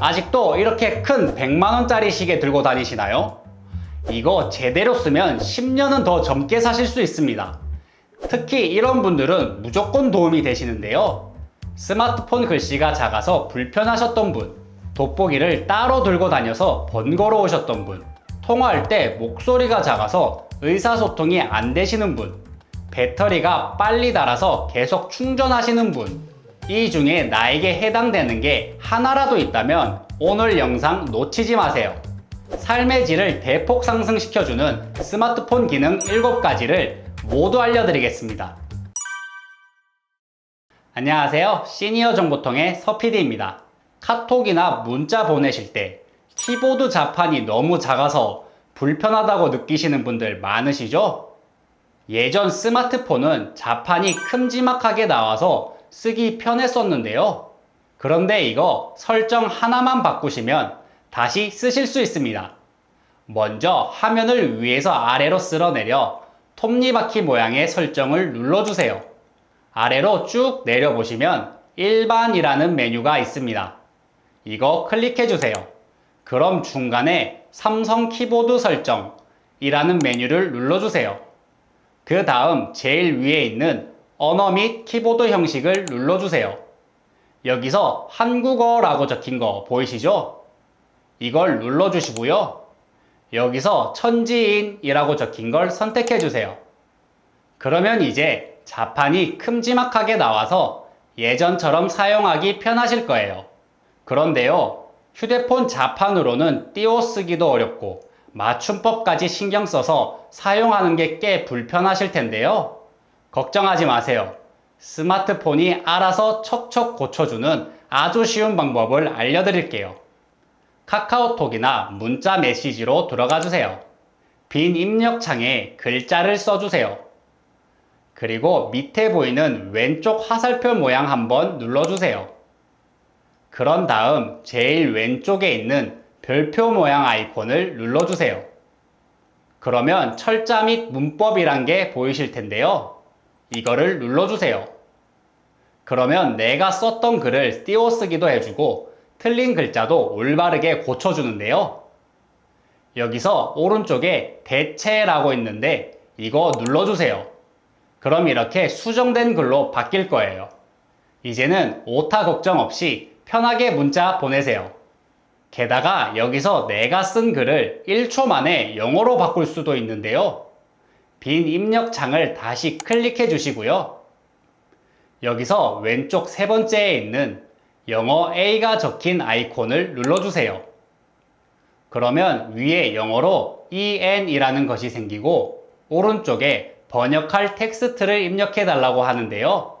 아직도 이렇게 큰 100만원짜리 시계 들고 다니시나요? 이거 제대로 쓰면 10년은 더 젊게 사실 수 있습니다. 특히 이런 분들은 무조건 도움이 되시는데요. 스마트폰 글씨가 작아서 불편하셨던 분, 돋보기를 따로 들고 다녀서 번거로우셨던 분, 통화할 때 목소리가 작아서 의사소통이 안 되시는 분, 배터리가 빨리 닳아서 계속 충전하시는 분, 이 중에 나에게 해당되는 게 하나라도 있다면 오늘 영상 놓치지 마세요. 삶의 질을 대폭 상승시켜주는 스마트폰 기능 7가지를 모두 알려드리겠습니다. 안녕하세요. 시니어 정보통의 서PD입니다. 카톡이나 문자 보내실 때 키보드 자판이 너무 작아서 불편하다고 느끼시는 분들 많으시죠? 예전 스마트폰은 자판이 큼지막하게 나와서 쓰기 편했었는데요. 그런데 이거 설정 하나만 바꾸시면 다시 쓰실 수 있습니다. 먼저 화면을 위에서 아래로 쓸어내려 톱니바퀴 모양의 설정을 눌러주세요. 아래로 쭉 내려보시면 일반이라는 메뉴가 있습니다. 이거 클릭해주세요. 그럼 중간에 삼성 키보드 설정이라는 메뉴를 눌러주세요. 그 다음 제일 위에 있는 언어 및 키보드 형식을 눌러주세요. 여기서 한국어라고 적힌 거 보이시죠? 이걸 눌러주시고요. 여기서 천지인이라고 적힌 걸 선택해 주세요. 그러면 이제 자판이 큼지막하게 나와서 예전처럼 사용하기 편하실 거예요. 그런데요, 휴대폰 자판으로는 띄워쓰기도 어렵고 맞춤법까지 신경 써서 사용하는 게 꽤 불편하실 텐데요. 걱정하지 마세요. 스마트폰이 알아서 척척 고쳐주는 아주 쉬운 방법을 알려드릴게요. 카카오톡이나 문자 메시지로 들어가 주세요. 빈 입력창에 글자를 써주세요. 그리고 밑에 보이는 왼쪽 화살표 모양 한번 눌러주세요. 그런 다음 제일 왼쪽에 있는 별표 모양 아이콘을 눌러주세요. 그러면 철자 및 문법이란 게 보이실 텐데요. 이거를 눌러주세요. 그러면 내가 썼던 글을 띄워쓰기도 해주고 틀린 글자도 올바르게 고쳐주는데요. 여기서 오른쪽에 대체라고 있는데 이거 눌러주세요. 그럼 이렇게 수정된 글로 바뀔 거예요. 이제는 오타 걱정 없이 편하게 문자 보내세요. 게다가 여기서 내가 쓴 글을 1초 만에 영어로 바꿀 수도 있는데요. 빈 입력창을 다시 클릭해 주시고요. 여기서 왼쪽 세 번째에 있는 영어 A가 적힌 아이콘을 눌러주세요. 그러면 위에 영어로 EN이라는 것이 생기고 오른쪽에 번역할 텍스트를 입력해 달라고 하는데요.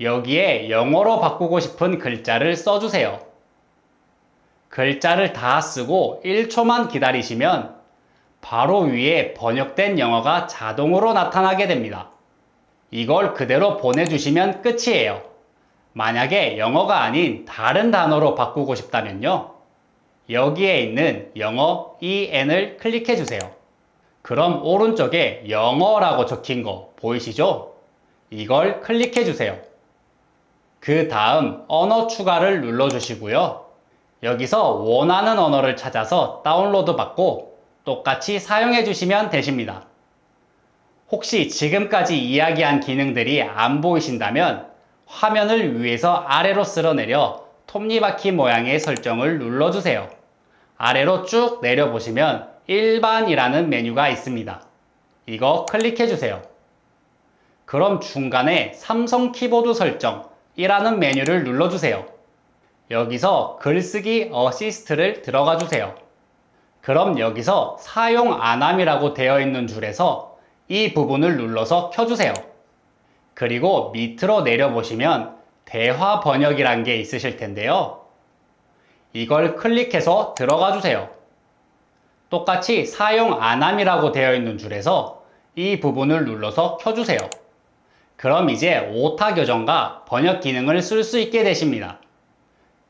여기에 영어로 바꾸고 싶은 글자를 써주세요. 글자를 다 쓰고 1초만 기다리시면 바로 위에 번역된 영어가 자동으로 나타나게 됩니다. 이걸 그대로 보내주시면 끝이에요. 만약에 영어가 아닌 다른 단어로 바꾸고 싶다면요. 여기에 있는 영어 EN을 클릭해 주세요. 그럼 오른쪽에 영어라고 적힌 거 보이시죠? 이걸 클릭해 주세요. 그 다음 언어 추가를 눌러 주시고요. 여기서 원하는 언어를 찾아서 다운로드 받고 똑같이 사용해 주시면 되십니다. 혹시 지금까지 이야기한 기능들이 안 보이신다면 화면을 위에서 아래로 쓸어내려 톱니바퀴 모양의 설정을 눌러주세요. 아래로 쭉 내려보시면 일반이라는 메뉴가 있습니다. 이거 클릭해 주세요. 그럼 중간에 삼성 키보드 설정이라는 메뉴를 눌러주세요. 여기서 글쓰기 어시스트를 들어가 주세요. 그럼 여기서 사용 안함이라고 되어 있는 줄에서 이 부분을 눌러서 켜주세요. 그리고 밑으로 내려보시면 대화 번역이란 게 있으실 텐데요. 이걸 클릭해서 들어가 주세요. 똑같이 사용 안함이라고 되어 있는 줄에서 이 부분을 눌러서 켜주세요. 그럼 이제 오타 교정과 번역 기능을 쓸 수 있게 되십니다.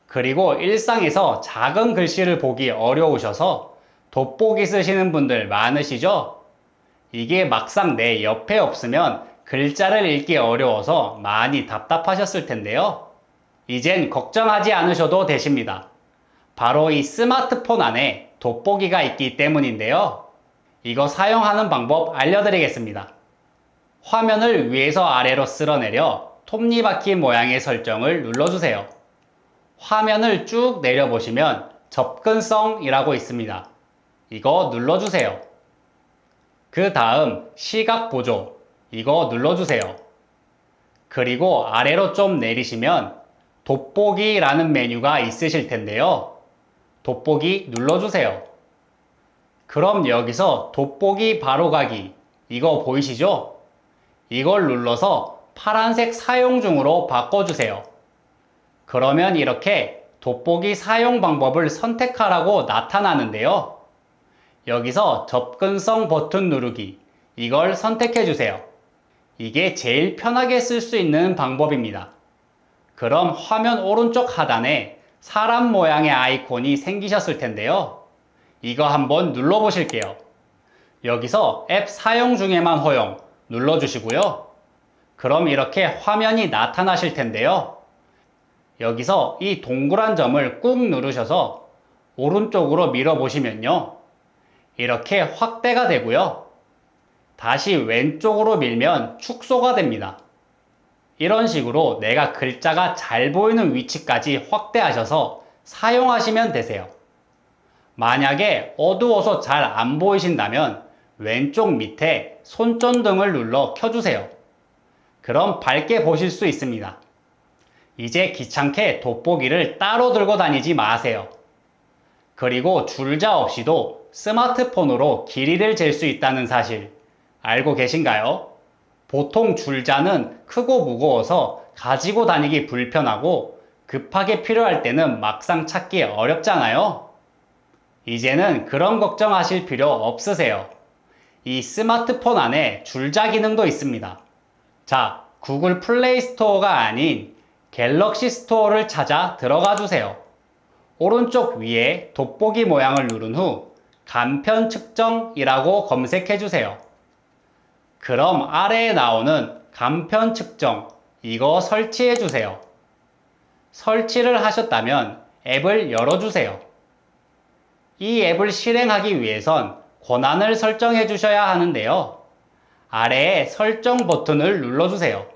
그리고 일상에서 작은 글씨를 보기 어려우셔서 돋보기 쓰시는 분들 많으시죠? 이게 막상 내 옆에 없으면 글자를 읽기 어려워서 많이 답답하셨을 텐데요. 이젠 걱정하지 않으셔도 되십니다. 바로 이 스마트폰 안에 돋보기가 있기 때문인데요. 이거 사용하는 방법 알려드리겠습니다. 화면을 위에서 아래로 쓸어내려 톱니바퀴 모양의 설정을 눌러주세요. 화면을 쭉 내려보시면 접근성이라고 있습니다. 이거 눌러주세요. 그 다음 시각 보조 이거 눌러주세요. 그리고 아래로 좀 내리시면 돋보기라는 메뉴가 있으실 텐데요. 돋보기 눌러주세요. 그럼 여기서 돋보기 바로가기 이거 보이시죠? 이걸 눌러서 파란색 사용 중으로 바꿔주세요. 그러면 이렇게 돋보기 사용 방법을 선택하라고 나타나는데요. 여기서 접근성 버튼 누르기 이걸 선택해 주세요. 이게 제일 편하게 쓸 수 있는 방법입니다. 그럼 화면 오른쪽 하단에 사람 모양의 아이콘이 생기셨을 텐데요. 이거 한번 눌러 보실게요. 여기서 앱 사용 중에만 허용 눌러 주시고요. 그럼 이렇게 화면이 나타나실 텐데요. 여기서 이 동그란 점을 꾹 누르셔서 오른쪽으로 밀어 보시면요. 이렇게 확대가 되고요. 다시 왼쪽으로 밀면 축소가 됩니다. 이런 식으로 내가 글자가 잘 보이는 위치까지 확대하셔서 사용하시면 되세요. 만약에 어두워서 잘 안 보이신다면 왼쪽 밑에 손전등을 눌러 켜주세요. 그럼 밝게 보실 수 있습니다. 이제 귀찮게 돋보기를 따로 들고 다니지 마세요. 그리고 줄자 없이도 스마트폰으로 길이를 잴 수 있다는 사실 알고 계신가요? 보통 줄자는 크고 무거워서 가지고 다니기 불편하고 급하게 필요할 때는 막상 찾기 어렵잖아요. 이제는 그런 걱정하실 필요 없으세요. 이 스마트폰 안에 줄자 기능도 있습니다. 자, 구글 플레이 스토어가 아닌 갤럭시 스토어를 찾아 들어가 주세요. 오른쪽 위에 돋보기 모양을 누른 후 간편 측정이라고 검색해 주세요. 그럼 아래에 나오는 간편 측정 이거 설치해 주세요. 설치를 하셨다면 앱을 열어주세요. 이 앱을 실행하기 위해선 권한을 설정해 주셔야 하는데요. 아래에 설정 버튼을 눌러주세요.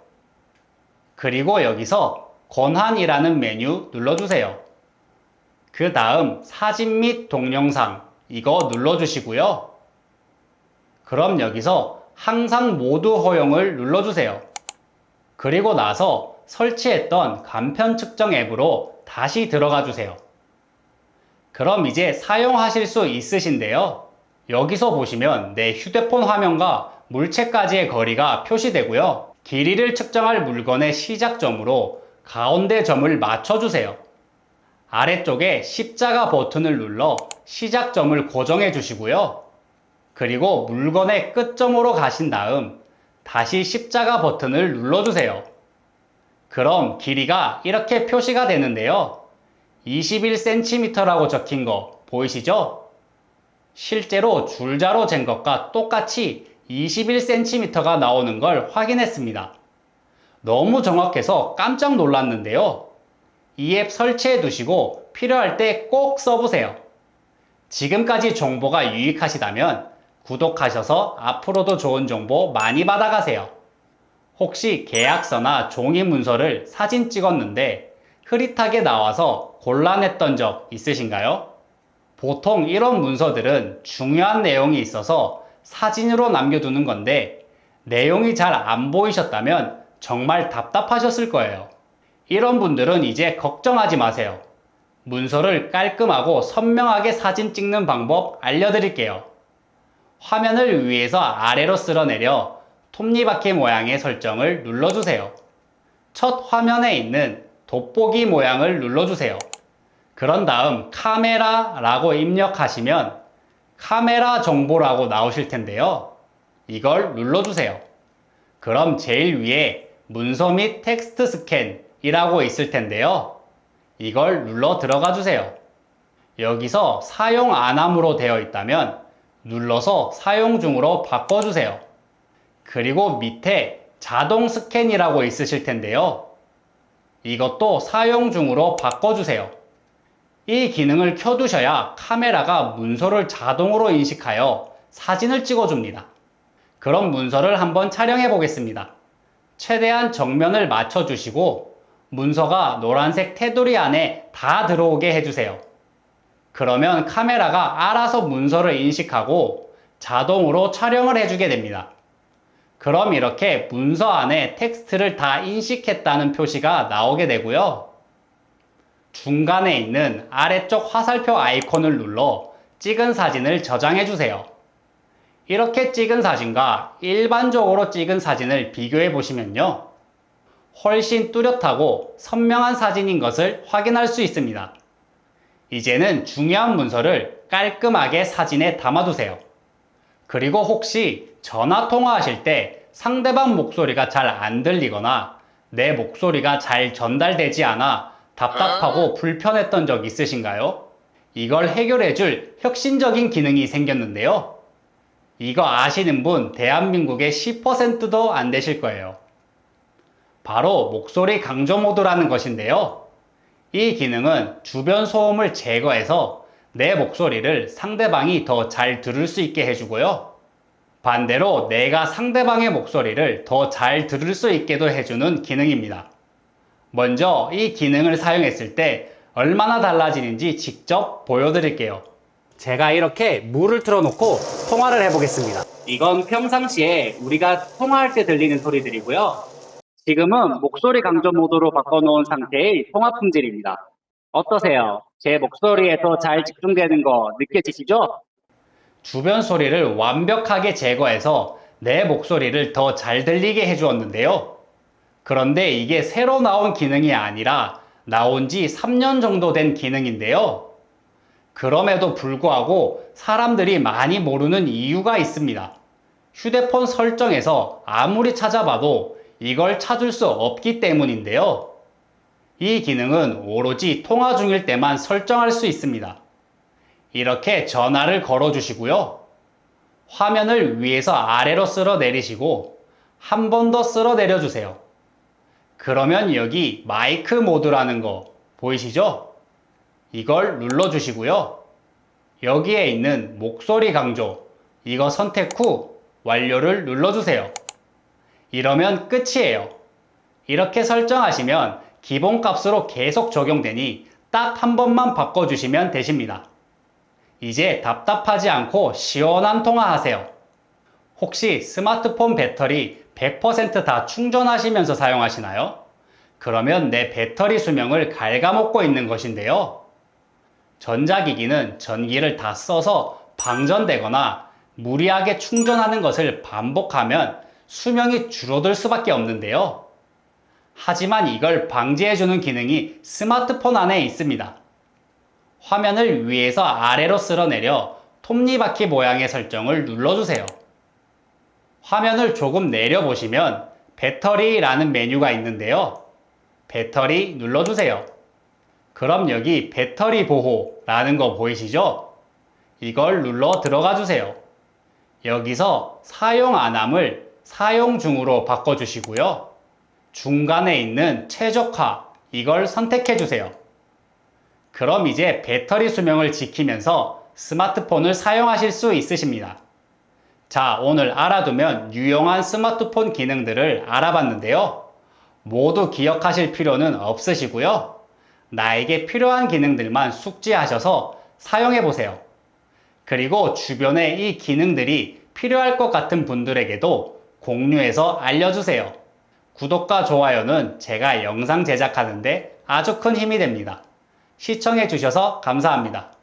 그리고 여기서 권한이라는 메뉴 눌러주세요. 그 다음 사진 및 동영상 이거 눌러주시고요. 그럼 여기서 항상 모두 허용을 눌러주세요. 그리고 나서 설치했던 간편 측정 앱으로 다시 들어가 주세요. 그럼 이제 사용하실 수 있으신데요. 여기서 보시면 내 휴대폰 화면과 물체까지의 거리가 표시되고요. 길이를 측정할 물건의 시작점으로 가운데 점을 맞춰주세요. 아래쪽에 십자가 버튼을 눌러 시작점을 고정해 주시고요. 그리고 물건의 끝점으로 가신 다음 다시 십자가 버튼을 눌러주세요. 그럼 길이가 이렇게 표시가 되는데요. 21cm라고 적힌 거 보이시죠? 실제로 줄자로 잰 것과 똑같이 21cm가 나오는 걸 확인했습니다. 너무 정확해서 깜짝 놀랐는데요. 이 앱 설치해 두시고 필요할 때 꼭 써보세요. 지금까지 정보가 유익하시다면 구독하셔서 앞으로도 좋은 정보 많이 받아가세요. 혹시 계약서나 종이 문서를 사진 찍었는데 흐릿하게 나와서 곤란했던 적 있으신가요? 보통 이런 문서들은 중요한 내용이 있어서 사진으로 남겨두는 건데 내용이 잘 안 보이셨다면 정말 답답하셨을 거예요. 이런 분들은 이제 걱정하지 마세요. 문서를 깔끔하고 선명하게 사진 찍는 방법 알려드릴게요. 화면을 위에서 아래로 쓸어내려 톱니바퀴 모양의 설정을 눌러주세요. 첫 화면에 있는 돋보기 모양을 눌러주세요. 그런 다음 카메라라고 입력하시면 카메라 정보라고 나오실 텐데요. 이걸 눌러주세요. 그럼 제일 위에 문서 및 텍스트 스캔 이라고 있을 텐데요. 이걸 눌러 들어가 주세요. 여기서 사용 안 함으로 되어 있다면 눌러서 사용 중으로 바꿔주세요. 그리고 밑에 자동 스캔이라고 있으실 텐데요. 이것도 사용 중으로 바꿔주세요. 이 기능을 켜두셔야 카메라가 문서를 자동으로 인식하여 사진을 찍어줍니다. 그럼 문서를 한번 촬영해 보겠습니다. 최대한 정면을 맞춰주시고 문서가 노란색 테두리 안에 다 들어오게 해주세요. 그러면 카메라가 알아서 문서를 인식하고 자동으로 촬영을 해주게 됩니다. 그럼 이렇게 문서 안에 텍스트를 다 인식했다는 표시가 나오게 되고요. 중간에 있는 아래쪽 화살표 아이콘을 눌러 찍은 사진을 저장해 주세요. 이렇게 찍은 사진과 일반적으로 찍은 사진을 비교해 보시면요. 훨씬 뚜렷하고 선명한 사진인 것을 확인할 수 있습니다. 이제는 중요한 문서를 깔끔하게 사진에 담아두세요. 그리고 혹시 전화 통화하실 때 상대방 목소리가 잘 안 들리거나 내 목소리가 잘 전달되지 않아 답답하고 불편했던 적 있으신가요? 이걸 해결해 줄 혁신적인 기능이 생겼는데요. 이거 아시는 분 대한민국의 10%도 안 되실 거예요. 바로 목소리 강조 모드라는 것인데요. 이 기능은 주변 소음을 제거해서 내 목소리를 상대방이 더 잘 들을 수 있게 해주고요. 반대로 내가 상대방의 목소리를 더 잘 들을 수 있게도 해주는 기능입니다. 먼저 이 기능을 사용했을 때 얼마나 달라지는지 직접 보여드릴게요. 제가 이렇게 물을 틀어놓고 통화를 해보겠습니다. 이건 평상시에 우리가 통화할 때 들리는 소리들이고요. 지금은 목소리 강조 모드로 바꿔놓은 상태의 통화 품질입니다. 어떠세요? 제 목소리에 더 잘 집중되는 거 느껴지시죠? 주변 소리를 완벽하게 제거해서 내 목소리를 더 잘 들리게 해주었는데요. 그런데 이게 새로 나온 기능이 아니라 나온 지 3년 정도 된 기능인데요. 그럼에도 불구하고 사람들이 많이 모르는 이유가 있습니다. 휴대폰 설정에서 아무리 찾아봐도 이걸 찾을 수 없기 때문인데요. 이 기능은 오로지 통화 중일 때만 설정할 수 있습니다. 이렇게 전화를 걸어 주시고요. 화면을 위에서 아래로 쓸어 내리시고 한 번 더 쓸어 내려 주세요. 그러면 여기 마이크 모드라는 거 보이시죠? 이걸 눌러 주시고요. 여기에 있는 목소리 강조 이거 선택 후 완료를 눌러 주세요. 이러면 끝이에요. 이렇게 설정하시면 기본값으로 계속 적용되니 딱 한 번만 바꿔주시면 되십니다. 이제 답답하지 않고 시원한 통화하세요. 혹시 스마트폰 배터리 100%다 충전하시면서 사용하시나요? 그러면 내 배터리 수명을 갉아먹고 있는 것인데요. 전자기기는 전기를 다 써서 방전되거나 무리하게 충전하는 것을 반복하면 수명이 줄어들 수밖에 없는데요. 하지만 이걸 방지해주는 기능이 스마트폰 안에 있습니다. 화면을 위에서 아래로 쓸어내려 톱니바퀴 모양의 설정을 눌러주세요. 화면을 조금 내려보시면 배터리라는 메뉴가 있는데요. 배터리 눌러주세요. 그럼 여기 배터리 보호라는 거 보이시죠? 이걸 눌러 들어가 주세요. 여기서 사용 안함을 사용 중으로 바꿔주시고요. 중간에 있는 최적화 이걸 선택해 주세요. 그럼 이제 배터리 수명을 지키면서 스마트폰을 사용하실 수 있으십니다. 자, 오늘 알아두면 유용한 스마트폰 기능들을 알아봤는데요. 모두 기억하실 필요는 없으시고요. 나에게 필요한 기능들만 숙지하셔서 사용해 보세요. 그리고 주변에 이 기능들이 필요할 것 같은 분들에게도 공유해서 알려주세요. 구독과 좋아요는 제가 영상 제작하는데 아주 큰 힘이 됩니다. 시청해 주셔서 감사합니다.